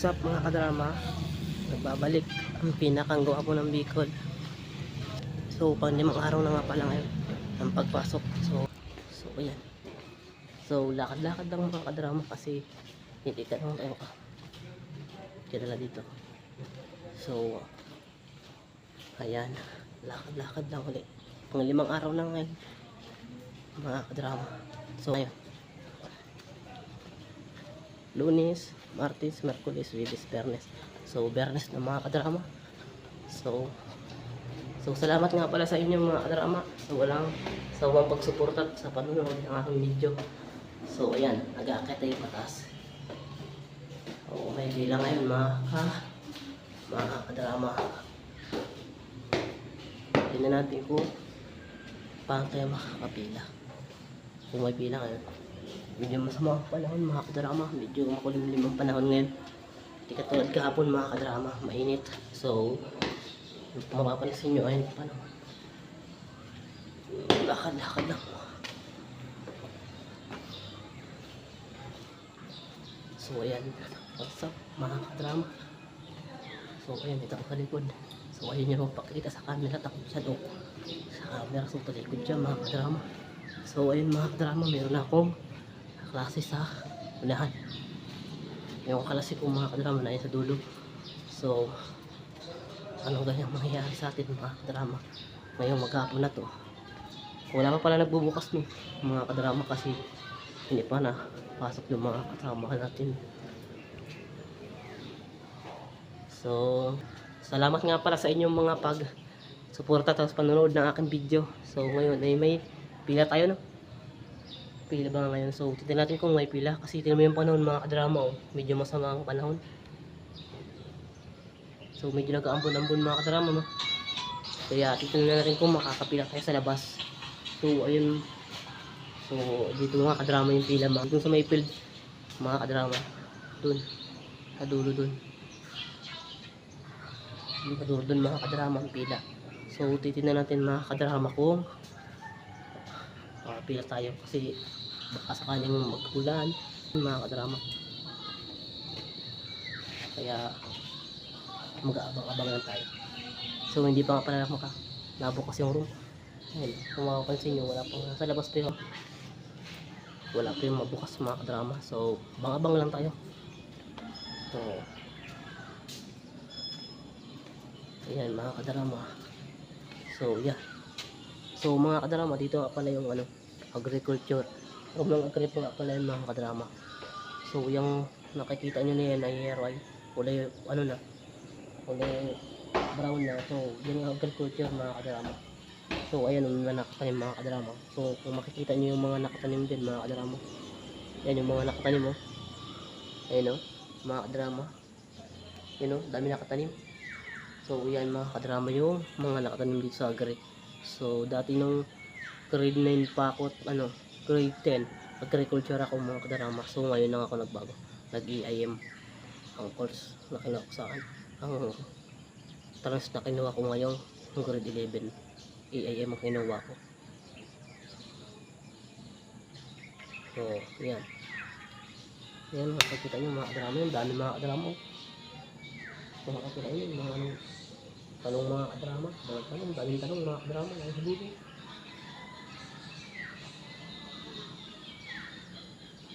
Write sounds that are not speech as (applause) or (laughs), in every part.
What's up mga kadrama? Nagbabalik ang pinakang gawa po ng Bicol. So, pang limang araw na nga pala ngayon ang pagpasok. So, so ayan. So, lakad-lakad lang mga kadrama kasi hindi ka naman tayo ka. Kaya dito. So, ayan. Lakad-lakad lang ulit. Pang limang araw na ngayon mga kadrama. So, ngayon. Lunes, Martes, Merkulis, Webes, Bernes. So, Bernes na mga kadrama. So, so salamat nga pala sa inyo mga kadrama. So, walang sawang pagsuporta sa panunood ng aking video. So, ayan, nag-aakit tayo pataas. So, may bilang ngayon mga ka, mga kadrama. Tingnan natin kung paano tayo makakapila. Kung may bilang ngayon medyo masama ang panahon mga kadrama. Medyo makulimlim ang panahon ngayon. Hindi katulad kahapon mga kadrama. Mainit. So mapapansin nyo ayun paano? Lakad lakad lang. So ayan. What's up mga kadrama? So ayan ito ang likod so ayun yung pakita sa camera. Takot siya do sa camera so talikod siya mga kadrama. So ayun mga kadrama meron akong klase sa unahan. Yung klase kong mga kadrama na yun sa dulo. So, anong ganyan mangyayari sa atin mga kadrama? Ngayong maghapon na to. Wala pa pala nagbubukas no, mga kadrama kasi hindi pa na pasok yung mga kasama natin. So, salamat nga pala sa inyong mga pag suporta tapos panonood ng aking video. So, ngayon ay may pila tayo no pila ba ngayon? So titignan natin kung may pila. Kasi tingnan mo yung panahon mga kadrama oh. medyo masama ang panahon. So medyo nag-aambon-ambon mga kadrama no? kaya titignan natin kung makakapila tayo sa labas. So ayun. So dito mga kadrama yung pila mga. Dun sa may field mga kadrama. Dun. Sa dulo dun sa dulo dun mga kadrama ang pila. So titignan natin mga kadrama kung makapila tayo. Kasi baka sakaling magkulan mga kadrama. Kaya mag-aabang-abang lang tayo. So hindi pa nga pala maka nabukas yung room. Ayun kung makapansin nyo wala pang sa labas pa yun. Wala pa yung mabukas mga kadrama. So bang-abang lang tayo. So ayan mga kadrama. So yeah. So mga kadrama dito nga pala yung ano agriculture Huwag lang agree nga pala yung mga kadrama. So, yung nakikita nyo na yan ay ay kulay, ano na, kulay brown na. So, yun yung agriculture mga kadrama. So, ayan yung mga nakatanim mga kadrama. So, kung makikita nyo yung mga nakatanim din mga kadrama. Yan yung mga nakatanim. Oh. Ayan o, mga kadrama. Yan o, dami nakatanim. So, yan mga kadrama yung mga nakatanim dito sa agri. So, dati nung grade 9 pa ako, ano, grade 10 agriculture ako mga kadarama. So ngayon lang ako nagbago. Nag EIM ang course na kinuha ko sa akin. Ang trans na kinuha ko ngayon ang grade 11 EIM ang kinuha ko. So yan. Yan makikita nyo mga kadarama. Yung dami mga kadarama kung makikita nyo mga anong talong mga kadarama. Mga talong daming talong mga kadarama. Yung sa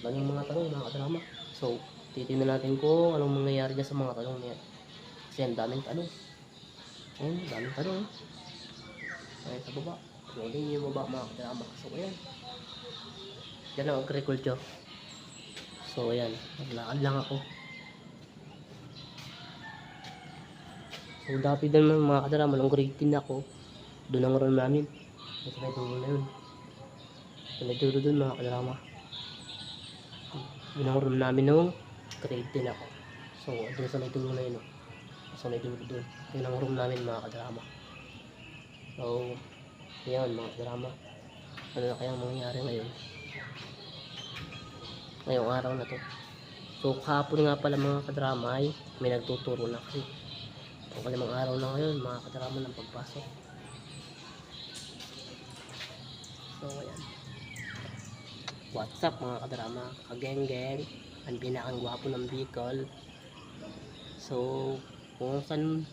Daming mga tanong mga kadrama. So, titignan natin kung anong mangyayari dyan sa mga tanong niya. Kasi ang daming tanong. Ayun, daming tanong. Ayun sa baba. Pwede yung baba mga kadrama. So, ayan. Yan ang agriculture. So, ayan. Naglakad lang ako. So, dati din mga kadrama. Nung grade 10 ako, doon ang room namin. Kasi may dulo na yun. So, may dulo dun mga kadrama yun ang room namin nung grade 10 ako. So doon sa may dulo na yun oh. sa may dulo doon yun ang room namin mga kadrama. So yan mga kadrama. Ano na kaya mangyayari ngayon? Ngayong araw na to. So kahapon nga pala mga kadrama ay may nagtuturo na kasi. Ang kalimang araw na ngayon mga kadrama ng pagpasok. So ayan What's up mga kadrama? Kageng-geng, ang pinakang gwapo ng Bicol. So, kung saan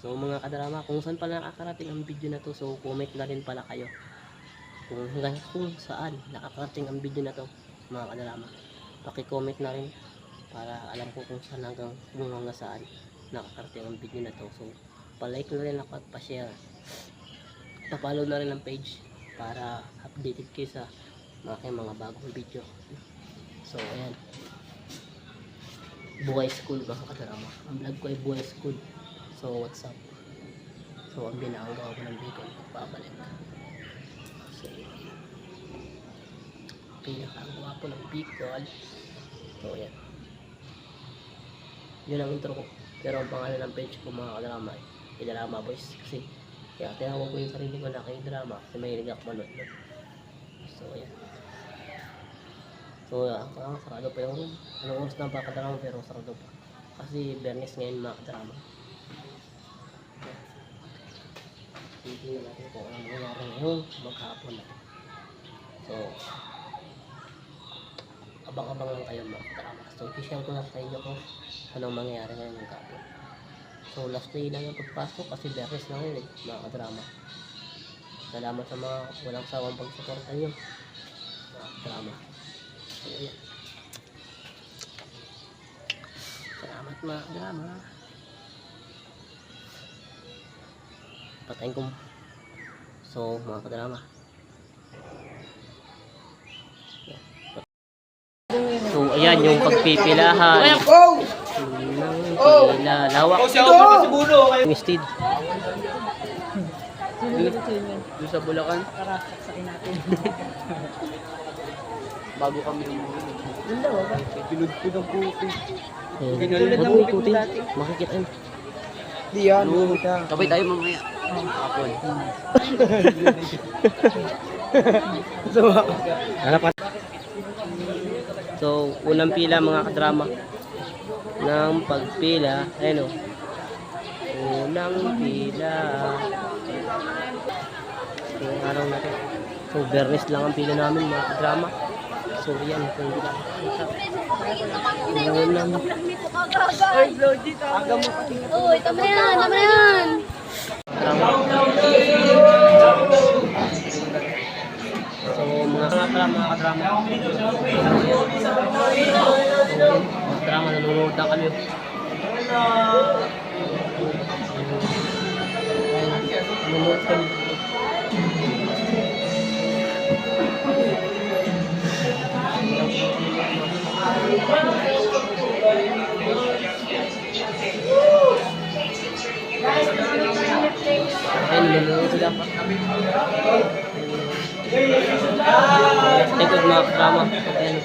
So mga kadrama, kung saan pala nakakarating ang video na to, so comment na rin pala kayo. Kung hanggang kung saan nakakarating ang video na to, mga kadrama. Paki-comment na rin para alam ko kung saan hanggang kung hanggang saan nakakarating ang video na to. So, pa-like na rin ako at pa-share. Pa-follow na rin ang page para updated kayo sa aking mga bagong video. So, ayan. Buhay School mga kadrama. Ang vlog ko ay Buhay School. So, what's up? So, ang ginagawa ko ng Bicol, babalik. So, pinakagawa po ng Bicol. So, yan. Yun ang intro ko. Pero ang pangalan ng page ko mga kadrama ay Idrama Boys. Kasi, kaya tinawag ko yung sarili ko na kay drama kasi mahilig ako manood. So, yan. So, uh, parang sarado pa yung. Anong oras na pa kadrama pero sarado pa. Kasi Bernes ngayon mga kadrama. Titingnan natin kung anong nangyari ngayong maghapon na. So, abang-abang lang kayo mga kadrama. So, i-share ko lang sa inyo kung anong mangyayari ngayong maghapon. So, last day na yung pagpasok kasi Bernes na ngayon eh, mga kadrama. Salamat sa mga walang sawang pagsuporta nyo. Mga kadrama. Salamat mga kadrama. Patayin ko. So, mga kadrama. So, ayan yung pagpipilahan. Ng pila. Lawak. Yung steed. Doon sa Bulacan. Bago kami yung Pinudpud ang puti. Tulad ng dati. Makikita yun. Di yan. Sabay tayo mamaya. (laughs) Harapan. So, unang pila mga kadrama ng pagpila. Ayun o. Unang pila. So, yung araw na to. So, Bernes lang ang pila namin mga kadrama. So, yan. Kung hindi lang. Unang Aga mo pati. Uy, tama na yan, tama na yan. So, mga kadrama, mga kadrama. So, kadrama, nanonood na kami. Nanonood kami. Ayun, nanonood sila pa. Likod mga drama. Ayun.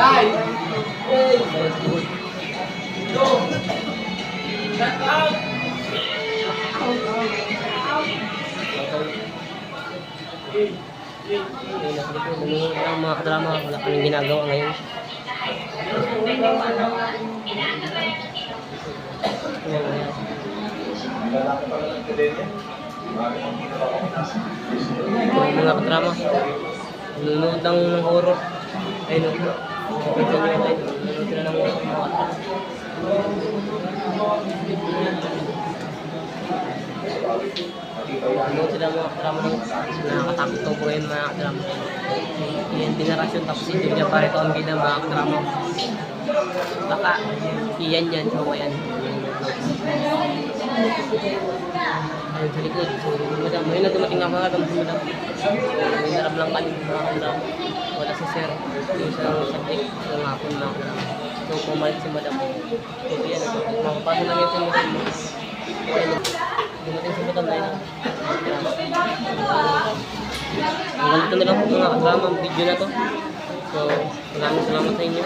Nanonood lang mga drama. Wala kaming ginagawa ngayon. mga kadrama nanonood ng horror ayun o nakita nyo ayun nanonood sila ng horror mga kadrama nanonood sila mga kadrama ng nakakatakot to po yun mga kadrama yan dinarasyon tapos si Julia Pareto ang bida mga kadrama baka iyan yan so ayan ayun sa likod so madam ayun na dumating ako nga dumating madam may narap lang kami mga kadrama wala si sir yung sa subject so nga mga kadrama so pumalit si madam so yan makapasok na yun sa madam dumating si madam na yun hanggang dito na lang po mga kadrama ang video na to so maraming salamat sa inyo